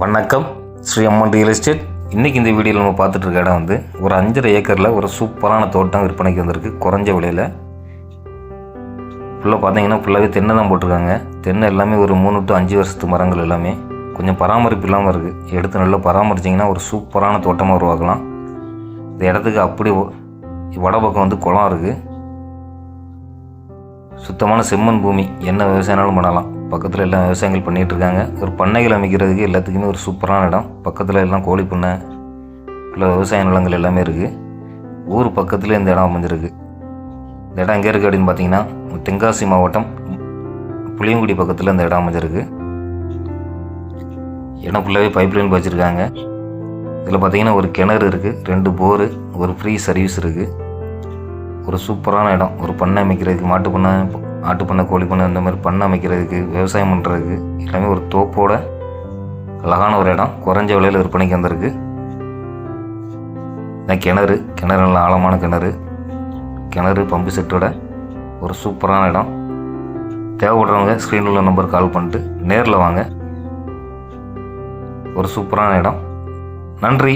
வணக்கம். ஸ்ரீ அம்மன் real estate இன்றைக்கி இந்த வீடியோவில் நம்ம பார்த்துட்டு இருக்க இடம் வந்து ஒரு அஞ்சரை ஏக்கரில் ஒரு சூப்பரான தோட்டம் விற்பனைக்கு வந்திருக்கு. குறைஞ்ச விலையில். ஃபுல்லாக பார்த்தீங்கன்னா ஃபுல்லாகவே தென்னை தான் போட்டிருக்காங்க. தென்னை எல்லாமே ஒரு மூணு டு அஞ்சு வருஷத்து மரங்கள் எல்லாமே. கொஞ்சம் பராமரிப்பு இல்லாமல் இருக்குது எடுத்து நல்லா பராமரிச்சிங்கன்னா ஒரு சூப்பரான தோட்டமாக உருவாக்கலாம். இந்த இடத்துக்கு அப்படி வடபக்கம் வந்து குளம் இருக்குது சுத்தமான செம்மண் பூமி. என்ன விவசாயம்னாலும் பண்ணலாம். பக்கத்தில் எல்லாம் விவசாயங்கள் பண்ணிகிட்ருக்காங்க ஒரு பண்ணைகள் அமைக்கிறதுக்கு எல்லாத்துக்குமே ஒரு சூப்பரான இடம். பக்கத்தில் எல்லாம் கோழி பண்ணை இல்லை விவசாய நிலங்கள் எல்லாமே இருக்குது ஊர் பக்கத்தில் இந்த இடம் அமைஞ்சிருக்கு. இந்த இடம் எங்கே இருக்குது அப்படின்னு பார்த்தீங்கன்னா தென்காசி மாவட்டம் புளியங்குடி பக்கத்தில் இந்த இடம் அமைஞ்சிருக்கு. இடம் ஃபுல்லாகவே பைப் லைன் வச்சுருக்காங்க. இதில் பார்த்தீங்கன்னா ஒரு கிணறு இருக்குது ரெண்டு போரு ஒரு ஃப்ரீ சர்வீஸ் இருக்குது ஒரு சூப்பரான இடம். ஒரு பண்ணை அமைக்கிறதுக்கு மாட்டு பண்ணை ஆட்டுப்பண்ணை கோழி பண்ணை இந்த மாதிரி பண்ணை அமைக்கிறதுக்கு விவசாயம் பண்ணுறதுக்கு எல்லாமே ஒரு தோப்போட அழகான ஒரு இடம். குறைஞ்ச விலையில் விற்பனைக்கு வந்திருக்கு. இந்த கிணறு கிணறு நல்ல ஆழமான கிணறு. கிணறு பம்பு செட்டோட ஒரு சூப்பரான இடம். தேவைப்படுறவங்க ஸ்க்ரீனில் உள்ள நம்பர் கால் பண்ணிட்டு நேரில் வாங்க. ஒரு சூப்பரான இடம். நன்றி.